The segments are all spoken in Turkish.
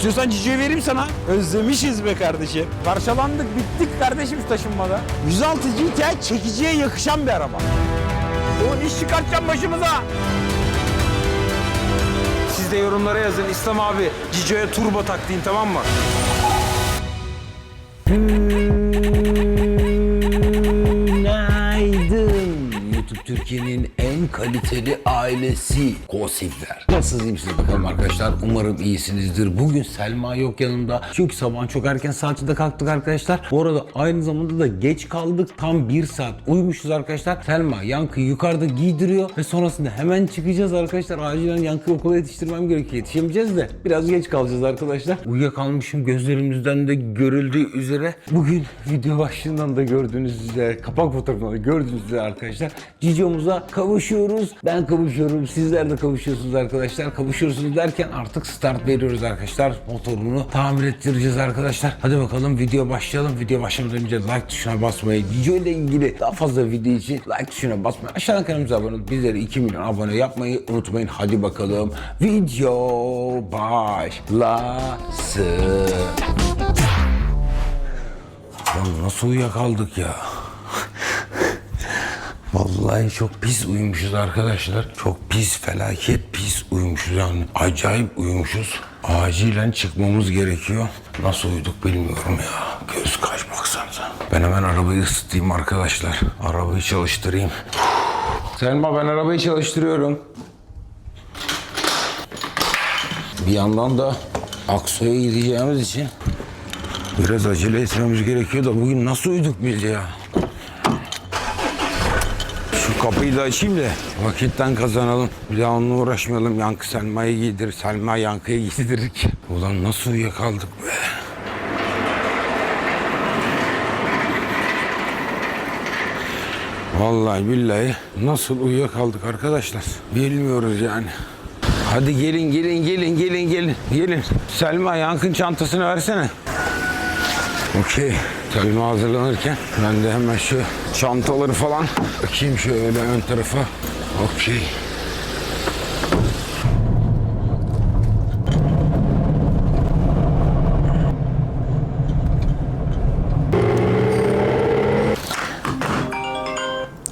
İstiyorsan Cico'yu vereyim sana. Özlemişiz be kardeşim. Parçalandık bittik kardeşim şu taşınmada. 106 GTI çekiciye yakışan bir araba. O iş çıkartacağım başımıza. Siz de yorumlara yazın. İslam abi Cico'ya turbo tak deyin tamam mı? Günaydın. Türkiye'nin en kaliteli ailesi Kosifler. Nasılsınız iyi misiniz bakalım arkadaşlar? Umarım iyisinizdir. Bugün Selma yok yanımda. Çünkü sabah çok erken saatte kalktık arkadaşlar. Bu arada aynı zamanda da geç kaldık. Tam bir saat uyumuşuz arkadaşlar. Selma Yankı'yı yukarıda giydiriyor ve sonrasında hemen çıkacağız arkadaşlar. Acilen Yankı'yı okula yetiştirmem gerekiyor. Yetişemeyeceğiz de biraz geç kalacağız arkadaşlar. Uyuyakalmışım gözlerimizden de görüldüğü üzere. Bugün video başlığından da gördüğünüz üzere, kapak fotoğrafından da gördüğünüz üzere arkadaşlar. Cicio'muza kavuşuyoruz. Ben kavuşuyorum. Sizler de kavuşuyorsunuz arkadaşlar. Kavuşuyorsunuz derken artık start veriyoruz arkadaşlar. Motorunu tamir ettireceğiz arkadaşlar. Hadi bakalım video başlayalım. Video başlamadan önce like tuşuna basmayı, Cicio ile ilgili daha fazla video için like tuşuna basmayı, aşağıdan kanalımıza abone olup bizleri 2 milyon abone yapmayı unutmayın. Hadi bakalım video başlasın. Lan nasıl uyuyakaldık ya? Vallahi çok pis uyumuşuz arkadaşlar. Çok pis, felaket pis uyumuşuz yani. Acayip uyumuşuz. Acilen çıkmamız gerekiyor. Nasıl uyuduk bilmiyorum ya. Göz kaç baksanıza. Ben hemen arabayı ısıtayım arkadaşlar. Arabayı çalıştırayım. Selma ben arabayı çalıştırıyorum. Bir yandan da Aksoy'a gideceğimiz için biraz acele etmemiz gerekiyor da bugün nasıl uyuduk biz ya? Kapıyı da açayım da vakitten kazanalım. Bir daha onunla uğraşmayalım. Yankı Selma'yı giydir. Selma Yankı'yı giydirik. Ulan nasıl uyuyakaldık be. Vallahi billahi nasıl uyuyakaldık arkadaşlar. Bilmiyoruz yani. Hadi gelin gelin gelin gelin gelin gelin. Selma Yankın çantasını versene. Okey. Selma hazırlanırken ben de hemen şu çantaları falan bakayım şöyle ön tarafa. Okey.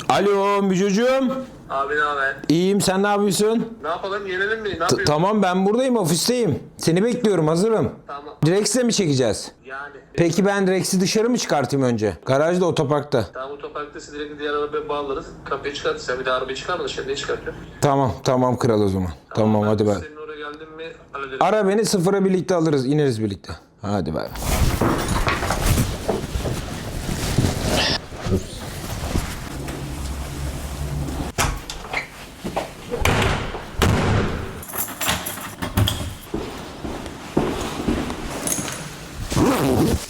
Alo Mücücüğüm. Abi ne haber? İyiyim sen ne yapıyorsun? Ne yapalım yenelim mi? Ne T- yapıyorsun? tamam ben buradayım ofisteyim. Seni bekliyorum hazırım. Tamam. Rex'le mi çekeceğiz? Yani. Peki ben Rex'i dışarı mı çıkartayım önce? Garajda otoparkta. Tamam otoparkta direkt diğer arabaya bağlarız. Kapıyı çıkart. Sen bir de arabayı çıkarma dışarı. Ne çıkartıyorsun? Tamam tamam kral o zaman. Tamam, hadi bay. Senin oraya geldin mi. Ara beni sıfıra birlikte alırız ineriz birlikte. Hadi bay.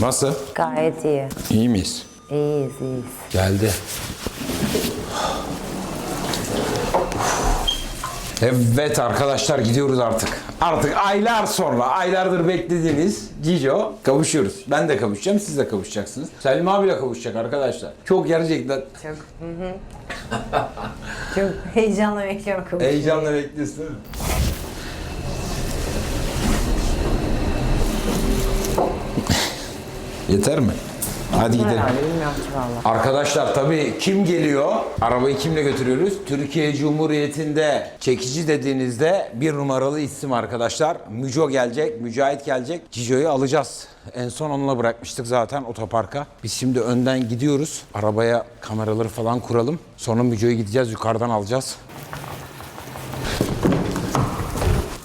Nasıl? Gayet iyi. İyi miyiz? İyiyiz, iyiyiz. Geldi. Evet arkadaşlar gidiyoruz artık. Artık aylar sonra, aylardır beklediğiniz Cico kavuşuyoruz. Ben de kavuşacağım, siz de kavuşacaksınız. Selma bile kavuşacak arkadaşlar. Çok gerçekten Çok, hı hı. Çok heyecanla bekliyorum kavuşmayı. heyecanla bekliyorsun değil mi? Yeter mi? Hadi gidelim. Herhalde bilmiyorum ki valla. Arkadaşlar tabii kim geliyor? Arabayı kimle götürüyoruz? Türkiye Cumhuriyeti'nde çekici dediğinizde bir numaralı isim arkadaşlar. Müco gelecek, Mücahit gelecek. Cico'yu alacağız. En son onunla bırakmıştık zaten otoparka. Biz şimdi önden gidiyoruz. Arabaya kameraları falan kuralım. Sonra Müco'yu gideceğiz yukarıdan alacağız.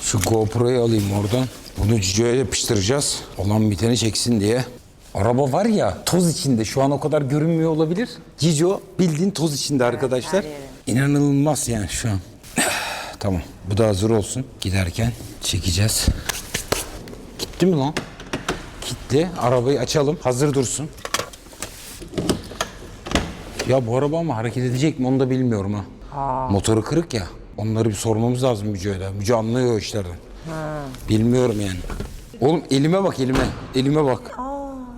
Şu GoPro'yu alayım oradan. Bunu Cico'ya yapıştıracağız. Olan biteni çeksin diye. Araba var ya toz içinde şu an o kadar görünmüyor olabilir. Cico bildiğin toz içinde arkadaşlar. İnanılmaz yani şu an. tamam bu da hazır olsun. Giderken çekeceğiz. Gitti mi lan? Gitti. Arabayı açalım. Hazır dursun. Ya bu araba ama hareket edecek mi onu da bilmiyorum ha. Motoru kırık ya. Onları bir sormamız lazım Müce'yle. Müce anlıyor o işlerden. Bilmiyorum yani. Oğlum elime bak elime. Elime bak.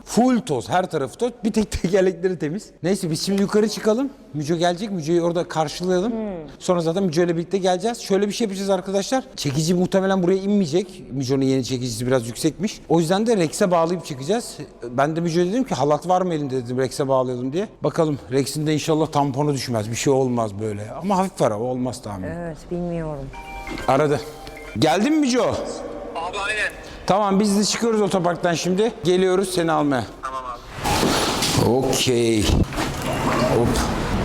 Full toz her tarafı toz. Bir tek tekerlekleri temiz. Neyse biz şimdi yukarı çıkalım. Müco gelecek. Müco'yu orada karşılayalım. Sonra zaten Müco ile birlikte geleceğiz. Şöyle bir şey yapacağız arkadaşlar. Çekici muhtemelen buraya inmeyecek. Müco'nun yeni çekicisi biraz yüksekmiş. O yüzden de Rex'e bağlayıp çıkacağız. Ben de Müco'ya dedim ki halat var mı elinde dedim Rex'e bağlayalım diye. Bakalım Rex'in de inşallah tamponu düşmez. Bir şey olmaz böyle. Ama hafif var ama olmaz tahmin. Evet bilmiyorum. Aradı. Geldin mi Müco? Abi aynen. Tamam biz de çıkıyoruz otoparktan şimdi. Geliyoruz seni almaya. Tamam abi. Okey. Hop.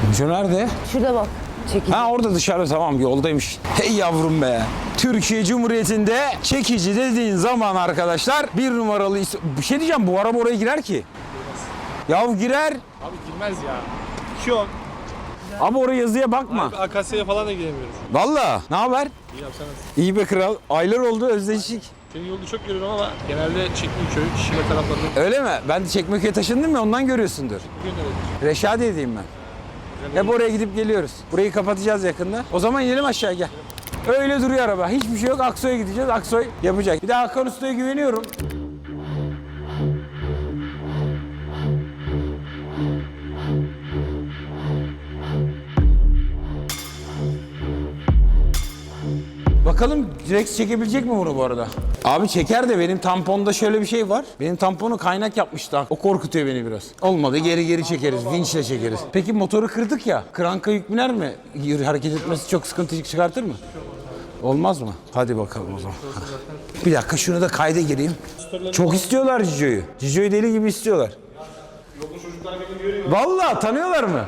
Müco nerede? Şurada bak. Çekici. Ha orada dışarıda tamam yoldaymış. Hey yavrum be. Türkiye Cumhuriyeti'nde çekici dediğin zaman arkadaşlar bir numaralı is- Bir şey diyeceğim bu araba oraya girer ki. Yahu girer. Abi girmez ya. Şu an Ama oraya yazıya bakma. Akasya'ya falan da giremiyoruz. Valla ne haber? İyi yapsanız. İyi be kral. Aylar oldu özleşik. Senin yolda çok görüyorum ama genelde Çekmeköy, Şile taraflarında Öyle mi? Ben de Çekmeköy'e taşındım ya ondan görüyorsundur. gönderelim. Reşadiye'deyim ben. Hep oraya gidip geliyoruz. Burayı kapatacağız yakında. O zaman inelim aşağı gel. Öyle duruyor araba. Hiçbir şey yok. Aksoy'a gideceğiz. Aksoy yapacak. Bir de Hakan Usta'ya güveniyorum. Bakalım Rex çekebilecek mi bunu bu arada? Abi çeker de benim tamponda şöyle bir şey var. Benim tamponu kaynak yapmıştı. O korkutuyor beni biraz. Olmadı geri geri çekeriz. Vinçle çekeriz. Peki motoru kırdık ya. Kranka yük biner mi? Hareket etmesi çok sıkıntı çıkartır mı? Olmaz mı? Hadi bakalım o zaman. Bir dakika şunu da kayda gireyim. Çok istiyorlar Cico'yu. Cico'yu deli gibi istiyorlar. Vallahi tanıyorlar mı?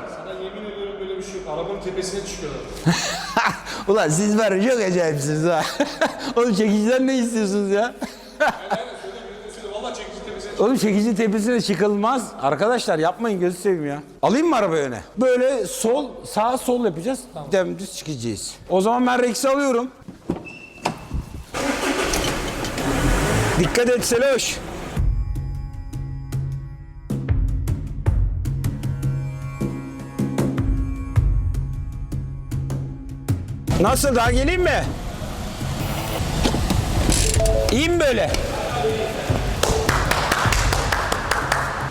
Böyle bir şey yok. Arabanın tepesine çıkıyorlar. Ulan siz var ya, çok acayipsiniz ha. Oğlum çekiciden ne istiyorsunuz ya? Oğlum çekici tepesine çıkılmaz. Arkadaşlar yapmayın gözü seveyim ya. Alayım mı araba öne? Böyle sol, sağ sol yapacağız. Demdüz çıkacağız. O zaman ben Rex'i alıyorum. Dikkat et Seloş. Nasıl daha geleyim mi? İyi böyle?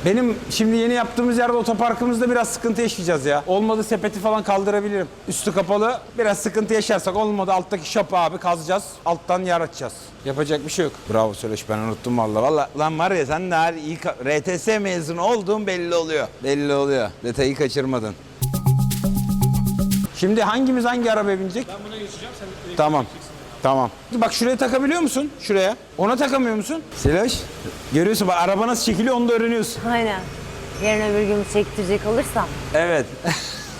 Benim şimdi yeni yaptığımız yerde otoparkımızda biraz sıkıntı yaşayacağız ya. Olmadı sepeti falan kaldırabilirim. Üstü kapalı. Biraz sıkıntı yaşarsak olmadı alttaki şapı abi kazacağız. Alttan yer açacağız. Yapacak bir şey yok. Bravo Söyleş ben unuttum valla. Valla lan var ya sen de her iyi RTS mezunu olduğun belli oluyor. Belli oluyor. Detayı kaçırmadın. Şimdi hangimiz hangi arabaya binecek? Ben buna geçeceğim. Sen Tamam. Tamam. Bak şuraya takabiliyor musun? Şuraya. Ona takamıyor musun? Selaş. Görüyorsun bak araba nasıl çekiliyor onu da öğreniyorsun. Aynen. Yarın öbür gün çektirecek olursam. Evet.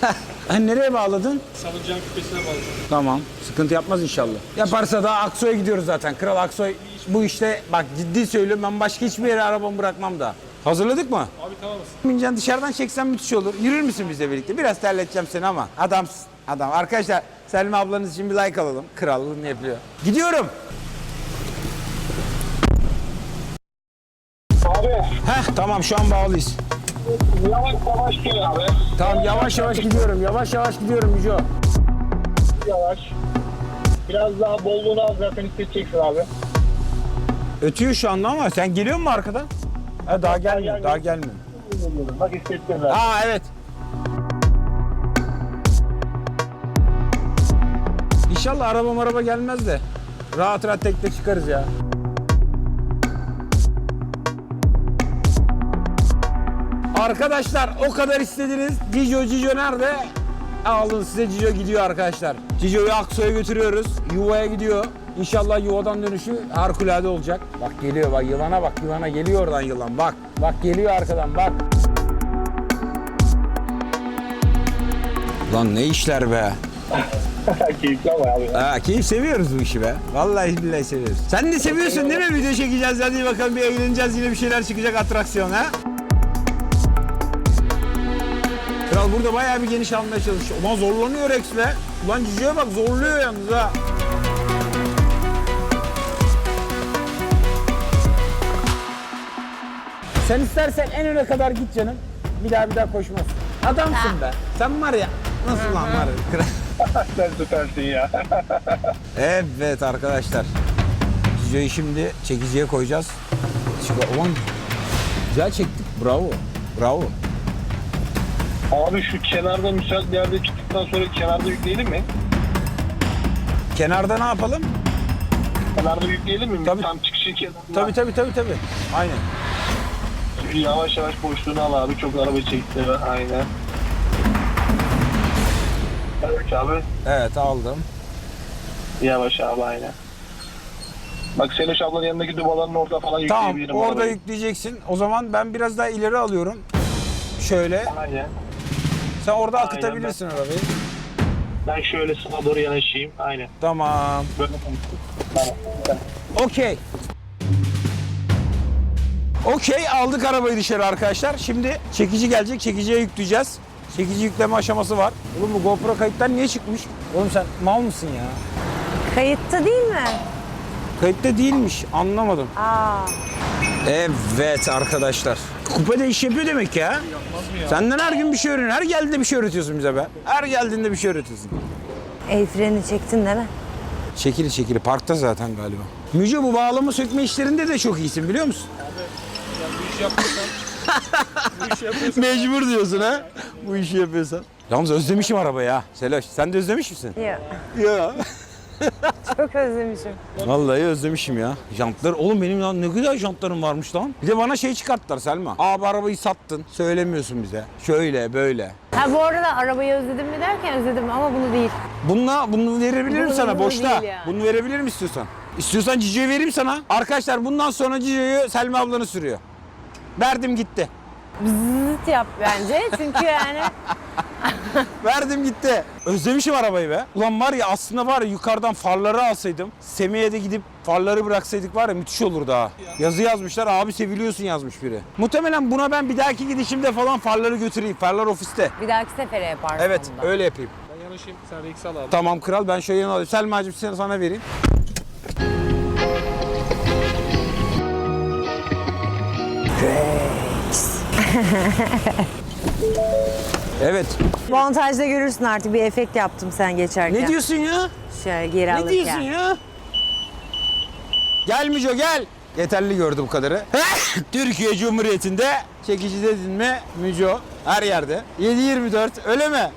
ha, nereye bağladın? salıncağın küpesine bağlayacağım. Tamam. Sıkıntı yapmaz inşallah. Yaparsa da Aksoy'a gidiyoruz zaten. Kral Aksoy bu işte bak ciddi söylüyorum ben başka hiçbir yere arabamı bırakmam daha. Hazırladık mı? Abi tamamız. Mincan dışarıdan çeksen müthiş olur. Yürür müsün bizle birlikte? Biraz terleteceğim seni ama. Adamsın. Adam. Arkadaşlar Selma ablanız için bir like alalım. Krallığını yapıyor. Gidiyorum. Abi Heh tamam şu an bağlıyız. yavaş yavaş gel abi. Tamam yavaş yavaş gidiyorum. Yavaş yavaş gidiyorum Müco. Yavaş. Biraz daha bolluğunu al zaten hissedeceksin abi. Ötüyor şu anda ama sen geliyor mu arkadan? Ha, daha gelmiyor. Daha gelmiyor. Bak hissettin zaten. Aa evet. İnşallah araba araba gelmez de. Rahat rahat tekte çıkarız ya. Arkadaşlar o kadar istediniz. Cico Cico nerede? Alın size Cico gidiyor arkadaşlar. Cico'yu Aksoy'a götürüyoruz. Yuvaya gidiyor. İnşallah yuvadan dönüşü harikulade olacak. Bak geliyor bak yılana bak yılana geliyor oradan yılan bak. Bak geliyor arkadan bak. Lan ne işler be. Keyifli ama abi. Ha, keyif seviyoruz bu işi be. Vallahi billahi seviyoruz. Sen de seviyorsun değil mi? Video çekeceğiz hadi bakalım bir eğleneceğiz yine bir şeyler çıkacak atraksiyon ha. Kral burada bayağı bir geniş almaya çalışıyor. Ulan zorlanıyor Rex be. Ulan cüceye bak zorluyor yalnız ha. Sen istersen en öne kadar git canım. Bir daha bir daha koşmaz. Adamsın be. Sen var ya. Nasıl lan var ya? Kral. Sen süpersin ya. Evet arkadaşlar. Cico'yu şimdi çekiciye koyacağız. Çıkar. Ulan güzel çekti. Bravo. Bravo. Abi şu kenarda müsait bir yerde çıktıktan sonra kenarda yükleyelim mi? Kenarda ne yapalım? Kenarda yükleyelim mi? Tabii. Tam çıkışın kenarında. Tabii tabii tabii tabii. Aynen. Yavaş yavaş boşluğunu al abi. Çok araba çekti. Aynen. Evet abi. Evet aldım. Yavaş abi aynen. Bak Seleş ablanın yanındaki dubaların orada falan Tamam yükleyebilirim. orada arabayı. yükleyeceksin. O zaman ben biraz daha ileri alıyorum. Şöyle. Aynen. Sen orada Aynen, akıtabilirsin arabayı. Ben şöyle sağa doğru yanaşayım. Aynen. Tamam. Böyle Tamam. Okey. Okey aldık arabayı dışarı arkadaşlar. Şimdi çekici gelecek. Çekiciye yükleyeceğiz. Çekici yükleme aşaması var. Oğlum bu GoPro kayıttan niye çıkmış? Oğlum sen mal mısın ya? Kayıtta değil mi? Kayıtta değilmiş. Anlamadım. Aa. Evet arkadaşlar. Kupa da iş yapıyor demek ya. Senden her gün bir şey öğreniyorsun. Her geldiğinde bir şey öğretiyorsun bize be. Her geldiğinde bir şey öğretiyorsun. El freni çektin değil mi? Çekili çekili. Parkta zaten galiba. Müce bu bağlama sökme işlerinde de çok iyisin biliyor musun? İşi yapıyorsan, bu işi yapıyorsan Mecbur diyorsun ha. Bu işi yapıyorsan. Yalnız özlemişim arabayı ha. Seloş sen de özlemiş misin? Yok. Ya. Çok özlemişim. Vallahi özlemişim ya. Jantlar oğlum benim lan ne güzel jantlarım varmış lan. Bir de bana şey çıkarttılar Selma. Abi arabayı sattın. Söylemiyorsun bize. Şöyle böyle. Ha bu arada arabayı özledim mi derken özledim ama bunu değil. Bununla bunu verebilirim Bunu- sana bunu boşta. değil yani. Bunu verebilirim istiyorsan. İstiyorsan Cico'yu vereyim sana. Arkadaşlar bundan sonra Cico'yu Selma ablanı sürüyor. Verdim gitti. Zıt yap bence çünkü yani Verdim gitti. Özlemişim arabayı be. Ulan var ya aslında var ya yukarıdan farları alsaydım. Semih'e de gidip farları bıraksaydık var ya müthiş olurdu ha. Yazı yazmışlar abi seviliyorsun yazmış biri. Muhtemelen buna ben bir dahaki gidişimde falan farları götüreyim. Farlar ofiste. bir dahaki sefere yaparsın Evet da. öyle yapayım. ben yanaşayım, sen Rex'i al abi. Tamam kral ben şöyle yanına alayım. Selma'cığım seni sana vereyim. Evet. Montajda görürsün artık bir efekt yaptım sen geçerken. Ne diyorsun ya? Şöyle geri Ne alırken. diyorsun ya? Gel Müco gel. Yeterli gördü bu kadarı. Türkiye Cumhuriyeti'nde çekici dedin mi Müco her yerde. 7-24 öyle mi?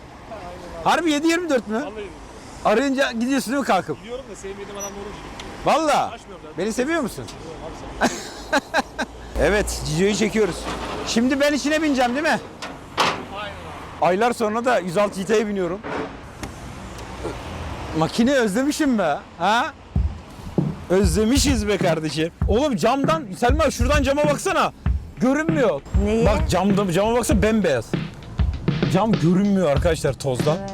Harbi 7-24 mü? Arayınca gidiyorsun değil mi kalkıp? Biliyorum da sevmediğim adamla uğraşıyorum. Valla. Beni seviyor musun? Evet Cico'yu çekiyoruz. Şimdi ben içine bineceğim değil mi? Aylar sonra da 106 GT'ye biniyorum. Makine özlemişim be. Ha? Özlemişiz be kardeşim. Oğlum camdan, Selma şuradan cama baksana. Görünmüyor. Neyi? Bak camda, cama baksana bembeyaz. Cam görünmüyor arkadaşlar tozdan. Evet.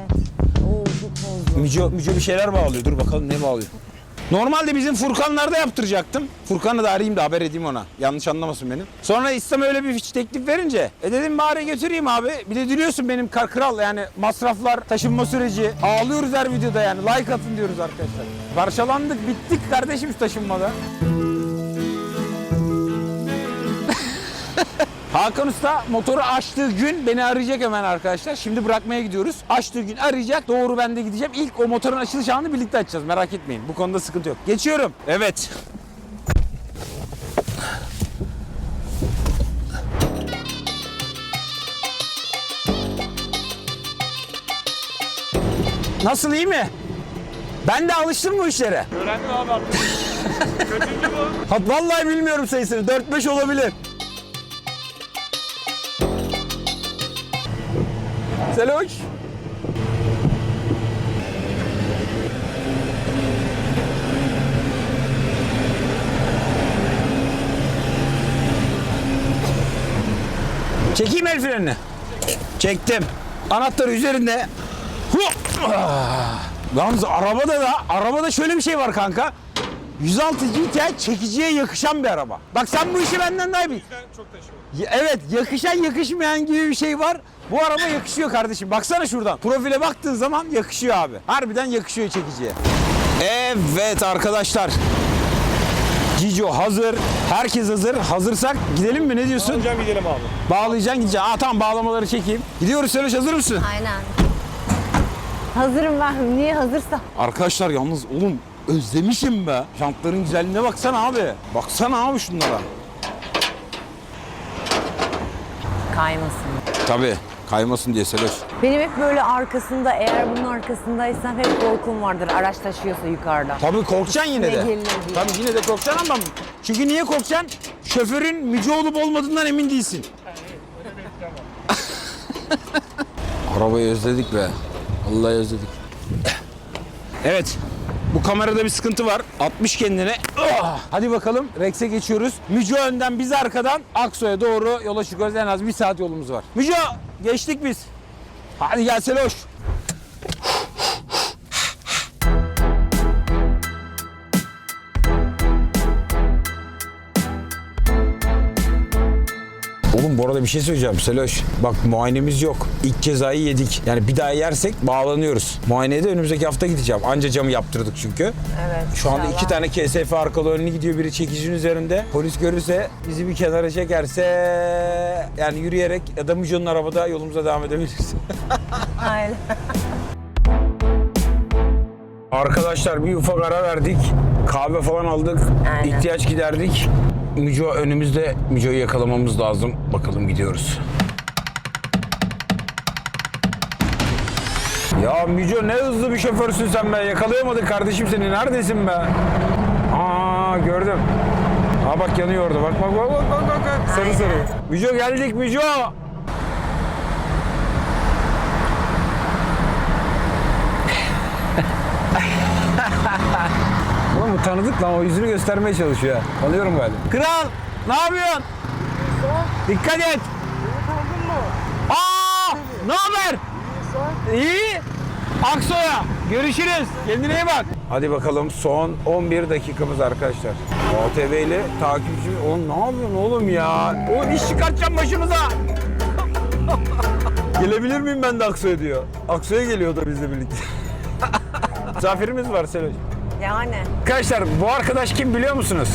Oo çok tozlu. Müco, Müco bir şeyler bağlıyor. Dur bakalım ne bağlıyor. Normalde bizim Furkanlarda yaptıracaktım. Furkan'ı da arayayım da haber edeyim ona. Yanlış anlamasın benim. Sonra İslam öyle bir teklif verince e dedim bari götüreyim abi. Bir de biliyorsun benim kar kral yani masraflar, taşınma süreci. Ağlıyoruz her videoda yani. Like atın diyoruz arkadaşlar. Parçalandık, bittik kardeşim şu taşınmada. Hakan Usta motoru açtığı gün beni arayacak hemen arkadaşlar. Şimdi bırakmaya gidiyoruz. Açtığı gün arayacak. Doğru ben de gideceğim. İlk o motorun açılış anını birlikte açacağız. Merak etmeyin. Bu konuda sıkıntı yok. Geçiyorum. Evet. Nasıl iyi mi? Ben de alıştım bu işlere. Öğrendim abi artık. Kötüncü bu. Ha, vallahi bilmiyorum sayısını. 4-5 olabilir. Seloş. Çekeyim el frenini. Çektim. Anahtar üzerinde. Hop! Yalnız arabada da arabada şöyle bir şey var kanka. 106 GTI çekiciye yakışan bir araba. Bak sen bu işi benden daha iyi bil. Çok Evet yakışan yakışmayan gibi bir şey var. Bu araba yakışıyor kardeşim. Baksana şuradan. Profile baktığın zaman yakışıyor abi. Harbiden yakışıyor çekiciye. Evet arkadaşlar. Cico hazır. Herkes hazır. Hazırsak gidelim mi? Ne diyorsun? Hocam gidelim abi. Bağlayacaksın gideceksin. Aa tamam bağlamaları çekeyim. Gidiyoruz Seloş hazır mısın? Aynen. Hazırım ben. Niye hazırsam? Arkadaşlar yalnız oğlum özlemişim be. Jantların güzelliğine baksana abi. Baksana abi şunlara. kaymasın. Tabii kaymasın diye Seloş. Benim hep böyle arkasında eğer bunun arkasındaysam hep korkum vardır araç taşıyorsa yukarıda. Tabii korkacaksın yine de. Diye. Tabii yine de korkacaksın ama çünkü niye korkacaksın? Şoförün müce olup olmadığından emin değilsin. Arabayı özledik be. Vallahi özledik. Evet. Bu kamerada bir sıkıntı var. 60 kendine. Ah! Hadi bakalım Rex'e geçiyoruz. Müco önden biz arkadan Aksoy'a doğru yola çıkıyoruz. En az bir saat yolumuz var. Müco geçtik biz. Hadi gel Seloş. Oğlum bu arada bir şey söyleyeceğim Seloş. Bak muayenemiz yok. İlk cezayı yedik. Yani bir daha yersek bağlanıyoruz. Muayeneye de önümüzdeki hafta gideceğim. Anca camı yaptırdık çünkü. Evet. Şu anda iki tane KSF arkalı önlü gidiyor. Biri çekicinin üzerinde. Polis görürse bizi bir kenara çekerse yani yürüyerek ya da Müjo'nun arabada yolumuza devam edebiliriz. Aynen. Arkadaşlar bir ufak ara verdik. Kahve falan aldık. Aynen. İhtiyaç giderdik. Müco önümüzde. Müco'yu yakalamamız lazım. Bakalım gidiyoruz. Ya Müco ne hızlı bir şoförsün sen be. Yakalayamadık kardeşim seni. Neredesin be? Aa gördüm. Aa bak yanıyordu. Bak bak bak bak bak. bak, bak. Sarı sarı. Müco geldik Müco. Oğlum bu tanıdık lan o yüzünü göstermeye çalışıyor. ha. Tanıyorum galiba. Kral ne yapıyorsun? Dikkat et. Aa ne haber? İyi. Aksoy'a görüşürüz. Kendine iyi bak. Hadi bakalım son 11 dakikamız arkadaşlar. ATV ile takipçi. Oğlum ne yapıyorsun oğlum ya? O iş çıkartacağım başımıza. Gelebilir miyim ben de Aksoy'a diyor. Aksoy'a geliyor da bizle birlikte. Misafirimiz var Seloş. Yani. Arkadaşlar bu arkadaş kim biliyor musunuz?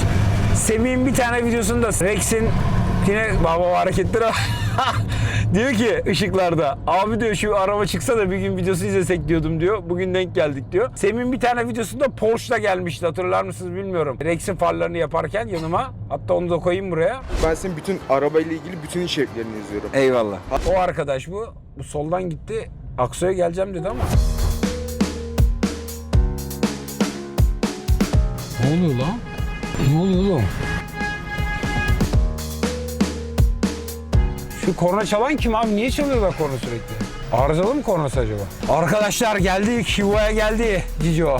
Semih'in bir tane videosunda Rex'in yine baba hareketleri diyor ki ışıklarda abi diyor şu araba çıksa da bir gün videosu izlesek diyordum diyor. Bugün denk geldik diyor. Semih'in bir tane videosunda Porsche'la gelmişti hatırlar mısınız bilmiyorum. Rex'in farlarını yaparken yanıma hatta onu da koyayım buraya. Ben senin bütün arabayla ilgili bütün içeriklerini izliyorum. Eyvallah. O arkadaş bu. Bu soldan gitti. Aksoy'a geleceğim dedi ama. Ne oluyor lan? Ne oluyor oğlum? Şu korna çalan kim abi? Niye çalıyorlar korna sürekli? Arızalı mı kornası acaba? Arkadaşlar geldik. Yuvaya geldi Cico.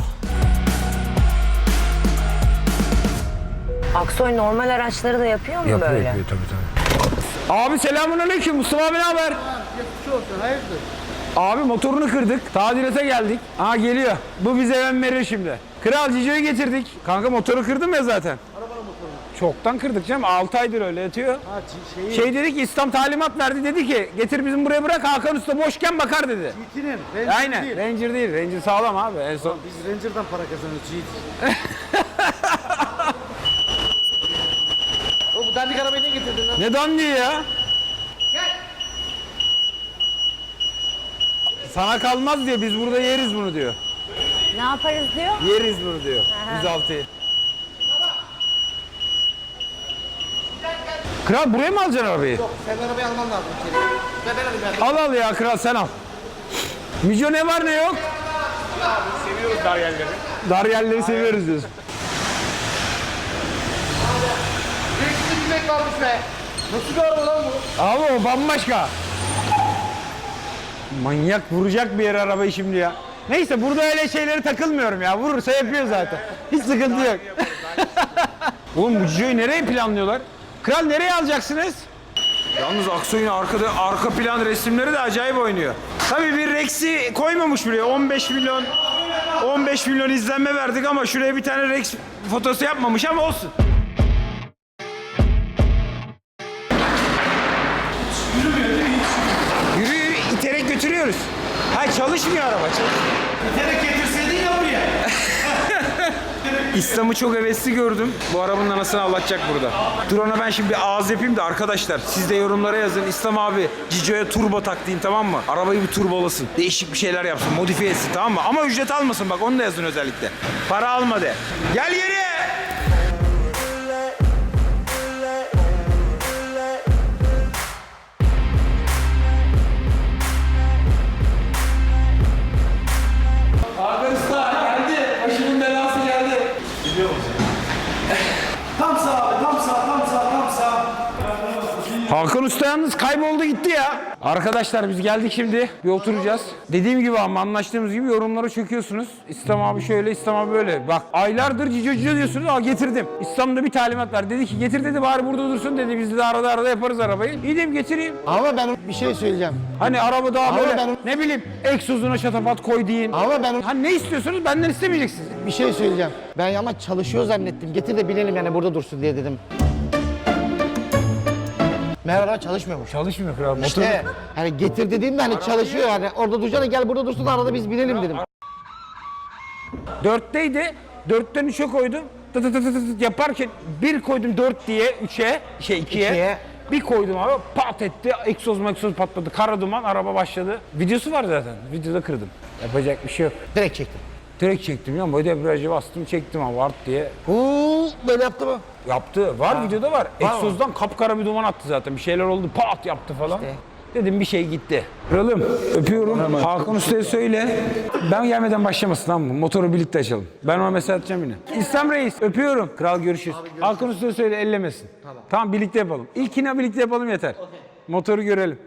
Aksoy normal araçları da yapıyor mu böyle? tabii tabii. Abi selamun aleyküm. Mustafa abi ne haber? Abi motorunu kırdık. Tadilata geldik. Aa geliyor. Bu bize hemen verir şimdi. Kral Cico'yu getirdik. Kanka motoru kırdım ya zaten. Arabanın motorunu. Çoktan kırdık canım. 6 aydır öyle yatıyor. Şey dedi ki İslam talimat verdi. Dedi ki getir bizim buraya bırak Hakan Usta boşken bakar dedi. GT'nin, Ranger Aynen. değil. Ranger değil. Ranger sağlam abi. En son. Biz Ranger'dan para kazanıyoruz GT. o bu dandik arabayı ne getirdin lan? Ne dandiği ya? Sana kalmaz diyor. Biz burada yeriz bunu diyor. Ne yaparız diyor? Yeriz bunu diyor. 106'yı. Kral buraya mı alacaksın arabayı? Yok, sen arabayı alman lazım içeri. Ve ben alayım ben. Al al ya kral sen al. Mico ne var ne yok? Seviyoruz dar yerleri. Dar yerleri seviyoruz diyorsun. Renkli bilmek varmış be. Nasıl bir araba lan bu? Abi o bambaşka. Manyak vuracak bir yere arabayı şimdi ya. Neyse burada öyle şeylere takılmıyorum ya. Vurursa yapıyor zaten. Hiç sıkıntı yok. Oğlum bu Cico'yu nereye planlıyorlar? Kral nereye alacaksınız? Yalnız Aksoy'un arkada arka plan resimleri de acayip oynuyor. Tabii bir Rex'i koymamış buraya. 15 milyon 15 milyon izlenme verdik ama şuraya bir tane Rex fotosu yapmamış ama olsun. Yürü iterek götürüyoruz. Ha çalışmıyor araba. İterek getirseydin ya buraya. İslam'ı çok hevesli gördüm. Bu arabanın anasını anlatacak burada. Dur ona ben şimdi bir ağız yapayım da arkadaşlar siz de yorumlara yazın. İslam abi Cico'ya turbo tak deyin tamam mı? Arabayı bir turbolasın. Değişik bir şeyler yapsın. Modifiye etsin tamam mı? Ama ücret almasın bak onu da yazın özellikle. Para alma de. Gel geri. Yalnız kayboldu gitti ya. Arkadaşlar biz geldik şimdi. Bir oturacağız. Dediğim gibi ama anlaştığımız gibi yorumlara çöküyorsunuz. İslam abi şöyle, İslam abi böyle. Bak aylardır cico cico diyorsunuz. Aa getirdim. İslam'da bir talimat var. Dedi ki getir dedi bari burada dursun dedi. Biz de arada arada yaparız arabayı. İyiyim getireyim. Ama ben bir şey söyleyeceğim. Hani araba daha Ama böyle ben- ne bileyim egzozuna şatafat koy deyin. Ama ben Hani ne istiyorsunuz benden istemeyeceksiniz. bir şey söyleyeceğim. Ben ama çalışıyor zannettim. Getir de binelim yani burada dursun diye dedim. Merhaba çalışmıyormuş. Çalışmıyor kral. Motor İşte hani getir dediğimde hani çalışıyor yani orada duracağına gel burada dursun da arada biz binelim dedim. Dörtteydi. Dörtten üçe koydum. Tı tı tı tı tı yaparken bir koydum dört diye üçe şey ikiye. İkiye. Bir koydum abi pat etti. Egzoz egzoz patladı. Kara duman araba başladı. Videosu var zaten. Videoda kırdım. Yapacak bir şey yok. Direkt çektim. Direkt çektim ya. Böyle debriyajı bastım çektim ama vart diye. Uuu böyle yaptı mı? Yaptı. Var videoda var. Egzozdan kapkara bir duman attı zaten. Bir şeyler oldu. Pat yaptı falan. Dedim bir şey gitti. Kralım öpüyorum. Hakan Usta'ya söyle. Ben gelmeden başlamasın tamam mı? Motoru birlikte açalım. Ben ona mesaj atacağım yine. İslam Reis öpüyorum. Kral görüşürüz. Hakan Usta'ya söyle ellemesin. Tamam. Tamam birlikte yapalım. İlkini birlikte yapalım yeter. Motoru görelim.